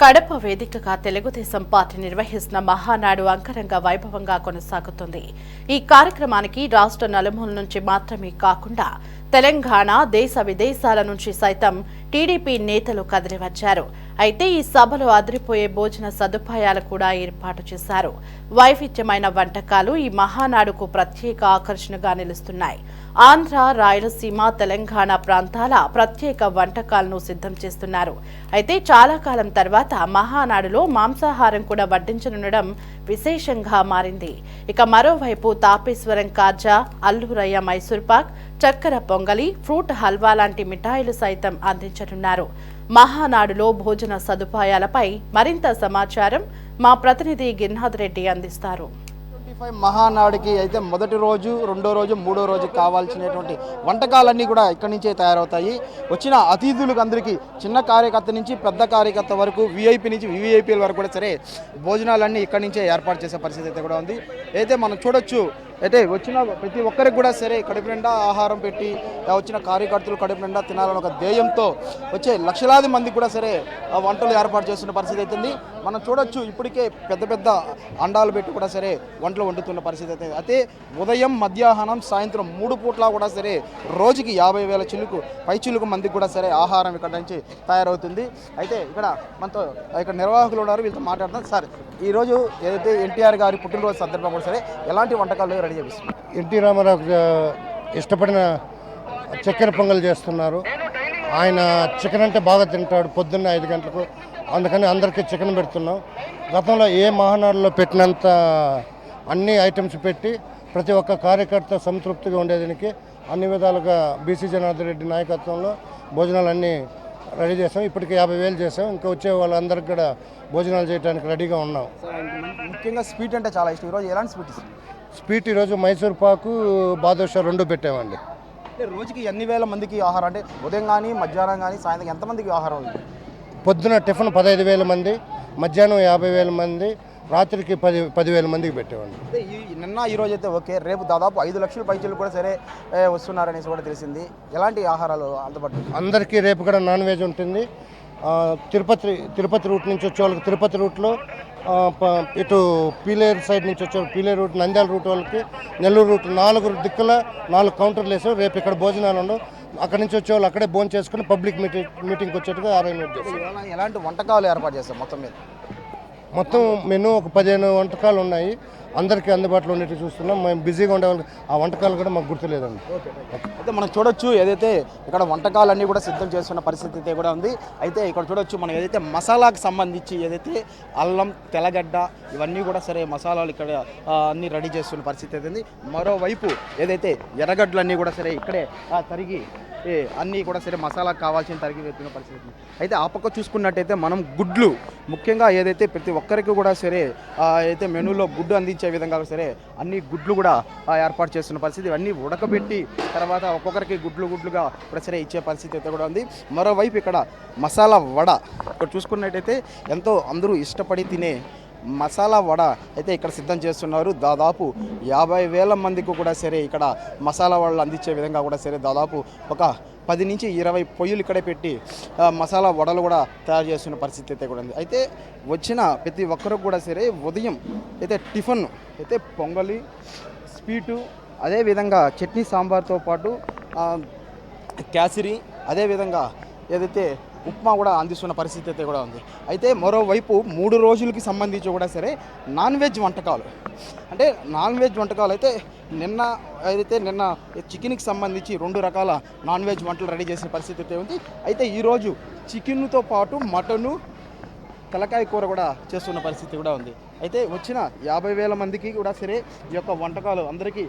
కడప వేదికగా తెలుగుదేశం పార్టీ నిర్వహిస్తున్న మహానాడు అంగరంగ వైభవంగా కొనసాగుతుంది. ఈ కార్యక్రమానికి రాష్ట్ర నలుమూల నుంచి మాత్రమే కాకుండా తెలంగాణ దేశ విదేశాల నుంచి సైతం టీడీపీ నేతలు కదిలివచ్చారు. అయితే ఈ సభలో అదిరిపోయే భోజన సదుపాయాలు కూడా ఏర్పాటు చేశారు. వైవిధ్యమైన వంటకాలు ఈ మహానాడుకు ప్రత్యేక ఆకర్షణగా నిలుస్తున్నాయి. ఆంధ్ర రాయలసీమ తెలంగాణ ప్రాంతాల ప్రత్యేక వంటకాలను సిద్ధం చేస్తున్నారు. అయితే చాలా కాలం తర్వాత మహానాడులో మాంసాహారం కూడా వడ్డించనుండడం విశేషంగా మారింది. ఇక మరోవైపు తాపేశ్వరం కాజా అల్లూరయ్య మైసూర్ పాక్ చక్కెర పొంగలి ఫ్రూట్ హల్వా లాంటి మిఠాయిలు సైతం అందించనున్నారు. మహానాడులో భోజన సదుపాయాలపై మరింత సమాచారం మా ప్రతినిధి గిరినాథ్ రెడ్డి అందిస్తారు. ట్వంటీ ఫైవ్ మహానాడుకి అయితే మొదటి రోజు రెండో రోజు మూడో రోజు కావాల్సినటువంటి వంటకాలన్నీ కూడా ఇక్కడి నుంచే తయారవుతాయి. వచ్చిన అతిథులకు అందరికీ చిన్న కార్యకర్త నుంచి పెద్ద కార్యకర్త వరకు విఐపి నుంచి వివిఐపీల వరకు కూడా సరే భోజనాలన్నీ ఇక్కడి నుంచే ఏర్పాటు చేసే పరిస్థితి అయితే కూడా ఉంది. అయితే మనం చూడొచ్చు అయితే వచ్చిన ప్రతి ఒక్కరికి కూడా సరే కడుపు నిండా ఆహారం పెట్టి వచ్చిన కార్యకర్తలు కడుపు నిండా తినాలని ఒక ధ్యేయంతో వచ్చే లక్షలాది మందికి కూడా సరే ఆ వంటలు ఏర్పాటు చేస్తున్న పరిస్థితి అవుతుంది. మనం చూడొచ్చు ఇప్పటికే పెద్ద పెద్ద అండాలు పెట్టి కూడా సరే వంటలు వండుతున్న పరిస్థితి అయితే అయితే ఉదయం మధ్యాహ్నం సాయంత్రం మూడు పూట్ల కూడా సరే రోజుకి యాభై వేల చిలుకు పై చిలుకు మందికి కూడా సరే ఆహారం ఇక్కడ నుంచి తయారవుతుంది. అయితే ఇక్కడ మనతో ఇక్కడ నిర్వాహకులు ఉన్నారు వీళ్ళతో మాట్లాడదాం. సార్ ఈరోజు ఏదైతే ఎన్టీఆర్ గారి పుట్టినరోజు సందర్భంగా కూడా సరే ఎలాంటి వంటకాలు రెడీ చేపిస్తున్నారు? ఎన్టీ రామారావు ఇష్టపడిన చక్కెర పొంగల్ చేస్తున్నారు. ఆయన చికెన్ అంటే బాగా తింటాడు పొద్దున్న ఐదు గంటలకు అందుకని అందరికీ చికెన్ పెడుతున్నాం. గతంలో ఏ మహానాడులో పెట్టినంత అన్ని ఐటమ్స్ పెట్టి ప్రతి ఒక్క కార్యకర్త సంతృప్తిగా ఉండేదానికి అన్ని విధాలుగా బీసీ జనార్దన్ రెడ్డి నాయకత్వంలో భోజనాలు అన్నీ రెడీ చేసాం. ఇప్పటికి యాభై వేలు చేసాం. ఇంకా వచ్చే వాళ్ళందరికీ కూడా భోజనాలు చేయడానికి రెడీగా ఉన్నాం. ముఖ్యంగా స్వీట్ అంటే చాలా ఇష్టం. ఈరోజు ఎలాంటి స్వీట్ స్వీట్ ఈరోజు మైసూర్ పాకు బాదుషా రెండు పెట్టామండి. రోజుకి ఎన్ని వేల మందికి ఆహారం? అంటే ఉదయం కానీ మధ్యాహ్నం కానీ సాయంత్రం ఎంతమందికి ఆహారం ఉంది పొద్దున టిఫిన్ పదహైదు వేల మంది మధ్యాహ్నం యాభై వేల మంది రాత్రికి పది పదివేల మందికి పెట్టేవాడిని ఈ నిన్న ఈ రోజు అయితే ఓకే రేపు దాదాపు ఐదు లక్షల పైచలు కూడా సరే ఏ, వస్తున్నారనేసి కూడా తెలిసింది. ఎలాంటి ఆహారాలు అందుబాటులో? అందరికీ రేపు కూడా నాన్ వెజ్ ఉంటుంది. ఆ, తిరుపతి తిరుపతి రూట్ నుంచి వచ్చే వాళ్ళకి తిరుపతి రూట్లో ఆ, ప- ఇటు పీలేరు సైడ్ నుంచి వచ్చే వాళ్ళకి పీలేరు రూట్ నంద్యాల రూట్ వాళ్ళకి నెల్లూరు రూట్ నాలుగు దిక్కుల నాలుగు కౌంటర్లు వేసాం రేపు ఇక్కడ భోజనాలు ఉండవు. అక్కడి నుంచి వచ్చే వాళ్ళు అక్కడే భోజనం చేసుకుని పబ్లిక్ మీటింగ్ మీటింగ్కి వచ్చేట్టుగా అరేంజ్మెంట్ చేస్తాం. ఎలాంటి వంటకాలు ఏర్పాటు చేస్తాం మొత్తం మీద? మొత్తం మెనూ ఒక పదిహేను వంటకాలు ఉన్నాయి. అందరికీ అందుబాటులో ఉండేట్టు చూస్తున్నాం. మేము బిజీగా ఉండే ఆ వంటకాలు కూడా మాకు గుర్తులేదండి. అయితే మనం చూడొచ్చు ఏదైతే ఇక్కడ వంటకాలన్నీ కూడా సిద్ధం చేస్తున్న పరిస్థితి అయితే కూడా ఉంది. అయితే ఇక్కడ చూడొచ్చు మనం ఏదైతే మసాలాకు సంబంధించి ఏదైతే అల్లం తెల్లగడ్డ ఇవన్నీ కూడా సరే మసాలాలు ఇక్కడ అన్ని రెడీ చేస్తున్న పరిస్థితి అయితే ఉంది. మరోవైపు ఏదైతే ఎర్రగడ్డలన్నీ కూడా సరే ఇక్కడే తరిగి ఏ, అన్నీ కూడా సరే మసాలా కావాల్సిన తరిగి వెళ్తున్న పరిస్థితి అయితే ఆ పక్క చూసుకున్నట్టయితే మనం గుడ్లు ముఖ్యంగా ఏదైతే ప్రతి ఒక్కరికి కూడా సరే అయితే మెనూలో గుడ్డు అందించి విధంగా సరే అన్ని గుడ్లు కూడా ఏర్పాటు చేస్తున్న పరిస్థితి. ఇవన్నీ ఉడకబెట్టి తర్వాత ఒక్కొక్కరికి గుడ్లు గుడ్లుగా కూడా సరే ఇచ్చే పరిస్థితి అయితే కూడా ఉంది. మరోవైపు ఇక్కడ మసాలా వడ. ఇక్కడ చూసుకున్నట్టయితే ఎంతో అందరూ ఇష్టపడి తినే మసాలా వడ అయితే ఇక్కడ సిద్ధం చేస్తున్నారు. దాదాపు యాభై వేల మందికి కూడా సరే ఇక్కడ మసాలా వడలు అందించే విధంగా కూడా సరే దాదాపు ఒక పది నుంచి ఇరవై పొయ్యిలు ఇక్కడే పెట్టి మసాలా వడలు కూడా తయారు చేస్తున్న పరిస్థితి అయితే కూడా ఉంది. అయితే వచ్చిన ప్రతి ఒక్కరు కూడా సరే ఉదయం అయితే టిఫిన్ అయితే పొంగలి స్వీటు అదేవిధంగా చట్నీ సాంబార్తో పాటు ఆ, అదేవిధంగా ఏదైతే ఉప్మా కూడా అందిస్తున్న పరిస్థితి అయితే కూడా ఉంది. అయితే మరోవైపు మూడు రోజులకి సంబంధించి కూడా సరే నాన్ వెజ్ వంటకాలు. అంటే నాన్ వెజ్ వంటకాలు అయితే నిన్న ఏదైతే నిన్న చికెన్కి సంబంధించి రెండు రకాల నాన్ వెజ్ వంటలు రెడీ చేసిన పరిస్థితి అయితే ఉంది. అయితే ఈరోజు చికెన్తో పాటు మటను తలకాయ కూర కూడా చేస్తున్న పరిస్థితి కూడా ఉంది. అయితే వచ్చిన యాభై వేల మందికి కూడా సరే ఈ యొక్క వంటకాలు అందరికీ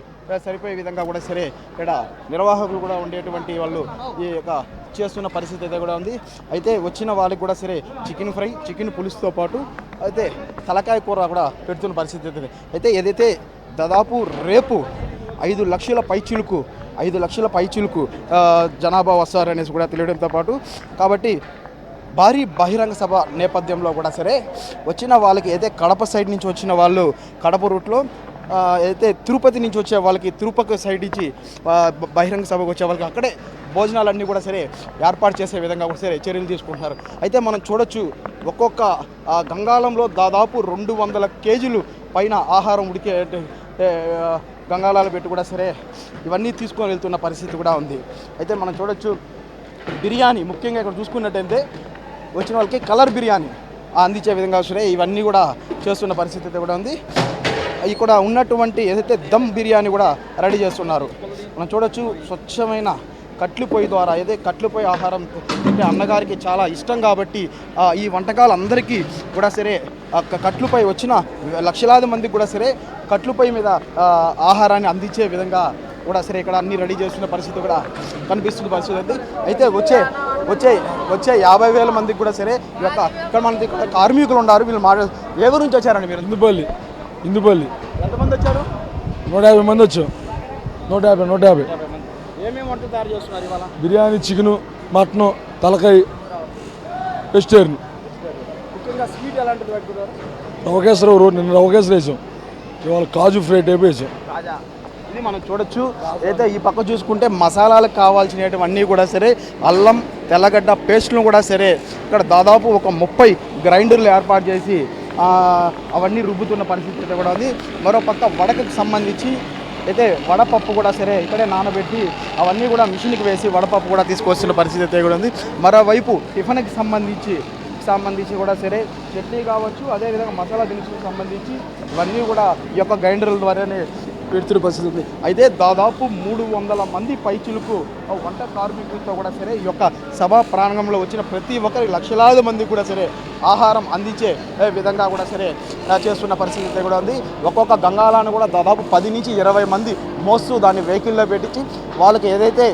సరిపోయే విధంగా కూడా సరే ఇక్కడ నిర్వాహకులు కూడా ఉండేటువంటి వాళ్ళు ఈ యొక్క చేస్తున్న పరిస్థితి అయితే కూడా ఉంది. అయితే వచ్చిన వాళ్ళకి కూడా సరే చికెన్ ఫ్రై చికెన్ పులుసుతో పాటు అయితే తలకాయ కూర కూడా పెడుతున్న పరిస్థితి అయితే అయితే ఏదైతే దాదాపు రేపు ఐదు లక్షల పైచిలుకు ఐదు లక్షల పైచిలుకు జనాభా వస్తారనేసి కూడా తెలియడంతో పాటు కాబట్టి భారీ బహిరంగ సభ నేపథ్యంలో కూడా సరే వచ్చిన వాళ్ళకి అయితే కడప సైడ్ నుంచి వచ్చిన వాళ్ళు కడప రూట్లో అయితే తిరుపతి నుంచి వచ్చే వాళ్ళకి తిరుపతి సైడ్ నుంచి బహిరంగ సభకు వచ్చే వాళ్ళకి అక్కడే భోజనాలన్నీ కూడా సరే ఏర్పాటు చేసే విధంగా కూడా సరే చర్యలు తీసుకుంటున్నారు. అయితే మనం చూడొచ్చు ఒక్కొక్క గంగాళంలో దాదాపు రెండు వందల కేజీలు పైన ఆహారం ఉడికే గంగాళాలు పెట్టి కూడా సరే ఇవన్నీ తీసుకొని వెళ్తున్న పరిస్థితి కూడా ఉంది. అయితే మనం చూడొచ్చు బిర్యానీ ముఖ్యంగా ఇక్కడ చూసుకున్నట్టయితే వచ్చిన వాళ్ళకి కలర్ బిర్యానీ అందించే విధంగా సరే ఇవన్నీ కూడా చేస్తున్న పరిస్థితి అయితే కూడా ఉంది. ఇక్కడ ఉన్నటువంటి ఏదైతే దమ్ బిర్యానీ కూడా రెడీ చేస్తున్నారు. మనం చూడొచ్చు స్వచ్ఛమైన కట్లు పొయ్యి ద్వారా కట్లు పొయ్యి ఆహారం తింటే అన్నగారికి చాలా ఇష్టం కాబట్టి ఈ వంటకాలు అందరికీ కూడా సరే కట్లుపై వచ్చిన లక్షలాది మందికి కూడా సరే కట్లుపై మీద ఆహారాన్ని అందించే విధంగా కూడా సరే ఇక్కడ అన్ని రెడీ చేస్తున్న పరిస్థితి కూడా కనిపిస్తున్న పరిస్థితి అయితే అయితే వచ్చే వచ్చే వచ్చే యాభై వేల మందికి కూడా సరే ఈ యొక్క ఇక్కడ మన ఇక్కడ కార్మికులు ఉన్నారు వీళ్ళు మాట ఏ ఊరు నుంచి వచ్చారండి మీరు? ఇందుపల్లి ఇందుపల్లి. ఎంతమంది వచ్చారు? నూట యాభై మంది వచ్చాం. నూట యాభై నూట యాభై. బిర్యానీ చికెను మటను తలకాయ వెజిటేరియన్. ముఖ్యంగా స్వీట్ ఎలాంటిది పెట్టుకున్నారు రవకేశ్వర రోడ్ నిన్న రవకేశ్వర వేసాం. ఇవాళ కాజు ఫ్రై టైప్ వేసాం. ఇది మనం చూడొచ్చు. అయితే ఈ పక్క చూసుకుంటే మసాలాలకు కావాల్సినవన్నీ కూడా సరే అల్లం తెల్లగడ్డ పేస్ట్ను కూడా సరే ఇక్కడ దాదాపు ఒక ముప్పై గ్రైండర్లు ఏర్పాటు చేసి అవన్నీ రుబ్బుతున్న పరిస్థితి అయితే కూడా ఉంది. మరో పక్క వడకకు సంబంధించి అయితే వడపప్పు కూడా సరే ఇక్కడే నానబెట్టి అవన్నీ కూడా మిషన్కి వేసి వడపప్పు కూడా తీసుకొస్తున్న పరిస్థితి అయితే కూడా ఉంది. మరోవైపు టిఫిన్కి సంబంధించి సంబంధించి కూడా సరే చట్నీ కావచ్చు అదేవిధంగా మసాలా దినుసులకు సంబంధించి ఇవన్నీ కూడా ఈ యొక్క గ్రైండర్ల ద్వారానే పెడుతున్న పరిస్థితి ఉంది. అయితే దాదాపు మూడు వందల మంది పైచులకు వంట కార్మికులతో కూడా సరే ఈ యొక్క సభా ప్రాంగణంలో వచ్చిన ప్రతి ఒక్కరి లక్షలాది మంది కూడా సరే ఆహారం అందించే విధంగా కూడా సరే చేస్తున్న పరిస్థితి అయితే కూడా ఉంది. ఒక్కొక్క గంగాలాను కూడా దాదాపు పది నుంచి ఇరవై మంది మోస్తూ దాన్ని వెహికల్లో పెట్టించి వాళ్ళకి ఏదైతే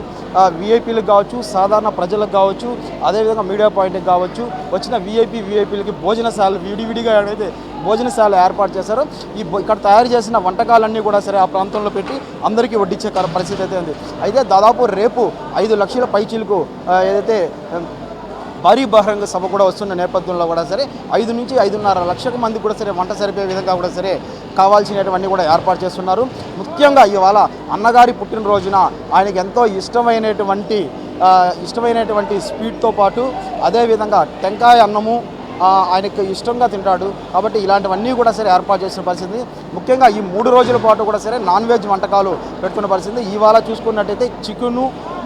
విఐపీలకు కావచ్చు సాధారణ ప్రజలకు కావచ్చు అదేవిధంగా మీడియా పాయింట్కి కావచ్చు వచ్చిన వీఐపీ విఐపీలకి భోజనశాలలు విడివిడిగా అయితే భోజనశాల ఏర్పాటు చేశారు ఈ ఇక్కడ తయారు చేసిన వంటకాలన్నీ కూడా సరే ఆ ప్రాంతంలో పెట్టి అందరికీ వడ్డించే పరిస్థితి అయితే ఉంది. అయితే దాదాపు రేపు ఐదు లక్షల పైచీలకు ఏదైతే భారీ బహిరంగ సభ కూడా వస్తున్న నేపథ్యంలో కూడా సరే ఐదు నుంచి ఐదున్నర లక్షల మంది కూడా సరే వంట సరిపోయే విధంగా కూడా సరే కావాల్సినటువంటి కూడా ఏర్పాటు చేస్తున్నారు. ముఖ్యంగా ఇవాళ అన్నగారి పుట్టినరోజున ఆయనకి ఎంతో ఇష్టమైనటువంటి ఇష్టమైనటువంటి స్వీట్తో పాటు అదేవిధంగా టెంకాయ అన్నము ఆయనకు ఇష్టంగా తింటాడు. కాబట్టి ఇలాంటివన్నీ కూడా సరే ఏర్పాటు చేసిన పరిస్థితి. ముఖ్యంగా ఈ మూడు రోజుల పాటు కూడా సరే నాన్ వెజ్ వంటకాలు పెట్టుకున్న పరిస్థితి. ఇవాళ చూసుకున్నట్టయితే చికెను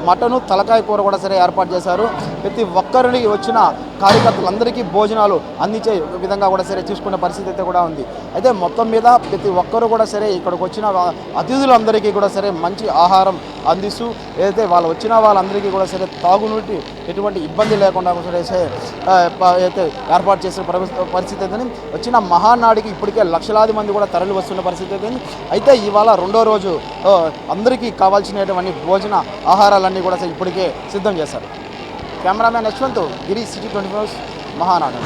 మటను తలకాయ కూర కూడా సరే ఏర్పాటు చేశారు. ప్రతి ఒక్కరిని వచ్చిన కార్యకర్తలందరికీ భోజనాలు అందించే విధంగా కూడా సరే చూసుకునే పరిస్థితి అయితే కూడా ఉంది. అయితే మొత్తం మీద ప్రతి ఒక్కరు కూడా సరే ఇక్కడికి వచ్చిన అతిథులందరికీ కూడా సరే మంచి ఆహారం అందిస్తూ ఏదైతే వాళ్ళు వచ్చిన వాళ్ళందరికీ కూడా సరే తాగునీటి ఎటువంటి ఇబ్బంది లేకుండా కూడా సరే అయితే ఏర్పాటు చేసిన పరిస్థితి పరిస్థితి అయితే వచ్చిన మహానాడికి ఇప్పటికే లక్షలాది మంది కూడా తరలి వస్తున్న పరిస్థితి అయితే అయితే ఇవాళ రెండో రోజు అందరికీ కావాల్సినటువంటి భోజన ఆహారాలన్నీ కూడా ఇప్పటికే సిద్ధం చేశారు. Cameraman Yashwant Giri city twenty four Mahanadu.